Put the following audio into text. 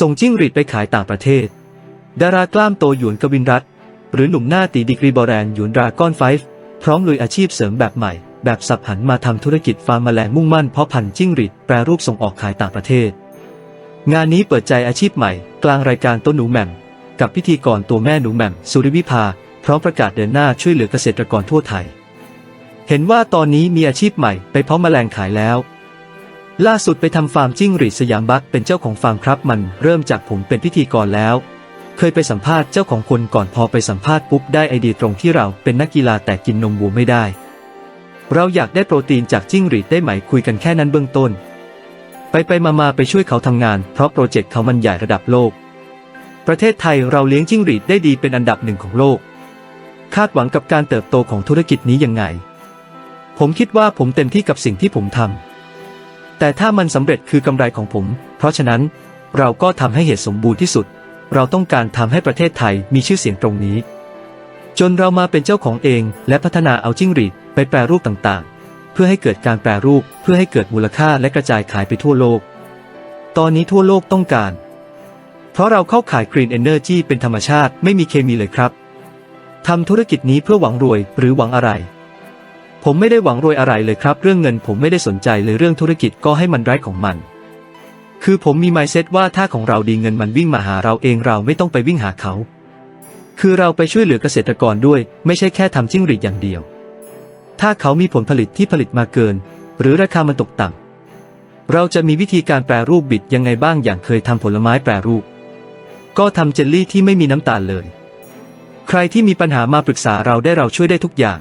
ส่งจิ้งหรีดไปขายต่างประเทศ ดารากล้ามโตหยวนกวินรัตหรือหนุ่มหน้าตีดีกรีบอแรนหยวนดราก้อนไฟฟ์พร้อมลุยอาชีพเสริมแบบใหม่ แบบสับหันมาทำธุรกิจฟาร์มแมลงมุ่งมั่นเพาะพันธุ์จิ้งหรีดแปรรูปส่งออกขายต่างประเทศ งานนี้เปิดใจอาชีพใหม่ กลางรายการต้นหนูแหม่มกับพิธีกรตัวแม่หนูแหม่มสุริวิภา พร้อมประกาศเดินหน้าช่วยเหลือเกษตรกรทั่วไทย เห็นว่าตอนนี้มีอาชีพใหม่ไปเพาะแมลงขายแล้ว ล่าสุดไปทำฟาร์มจิ้งหรีดสยามบัคเป็นเจ้าของฟาร์มครับ มันเริ่มจากผมเป็นพิธีกรแล้ว เคยไปสัมภาษณ์เจ้าของคนก่อนพอไปสัมภาษณ์ปุ๊บได้ไอเดียตรงที่เราเป็นนักกีฬาแต่กินนมวัวไม่ได้ เราอยากได้โปรตีนจากจิ้งหรีดได้ไหมคุยกันแค่นั้นเบื้องต้น ไปไปมามาไปช่วยเขาทำงาน เพราะโปรเจกต์เขามันใหญ่ระดับโลก ประเทศไทยเราเลี้ยงจิ้งหรีดได้ดีเป็นอันดับหนึ่งของโลก คาดหวังกับการเติบโตของธุรกิจนี้ยังไง ผมคิดว่าผมเต็มที่กับสิ่งที่ผมทำ แต่ถ้ามันสำเร็จคือกำไรของผม เพราะฉะนั้นเราก็ทำให้เหตุสมบูรณ์ที่สุด เราต้องการทำให้ประเทศไทยมีชื่อเสียงตรงนี้ จนเรามาเป็นเจ้าของเองและพัฒนาเอาจิ้งหรีดไปแปรรูปต่างๆ เพื่อให้เกิดการแปรรูปเพื่อให้เกิดมูลค่าและกระจายขายไปทั่วโลก ตอนนี้ทั่วโลกต้องการ เพราะเราเข้าขาย Green Energy เป็นธรรมชาติไม่มีเคมีเลยครับทำธุรกิจนี้เพื่อหวังรวยหรือหวังอะไร ผมไม่ได้หวังรวยอะไรเลยครับ เรื่องเงินผมไม่ได้สนใจเลยเรื่องธุรกิจก็ให้มันไร้ของมัน คือผมมี mindset ว่าถ้าของเราดีเงินมันวิ่งมาหาเราเองเราไม่ต้องไปวิ่งหาเขา คือเราไปช่วยเหลือเกษตรกรด้วย ไม่ใช่แค่ทำจิ้งหรีดอย่างเดียว ถ้าเขามีผลผลิตที่ผลิตมาเกิน หรือราคามันตกต่ำเราจะมีวิธีการแปรรูปบิดยังไงบ้างอย่างเคยทำผลไม้แปรรูป ก็ทำเจลลี่ที่ไม่มีน้ำตาลเลย ใครที่มีปัญหามาปรึกษาเราได้เราช่วยได้ทุกอย่าง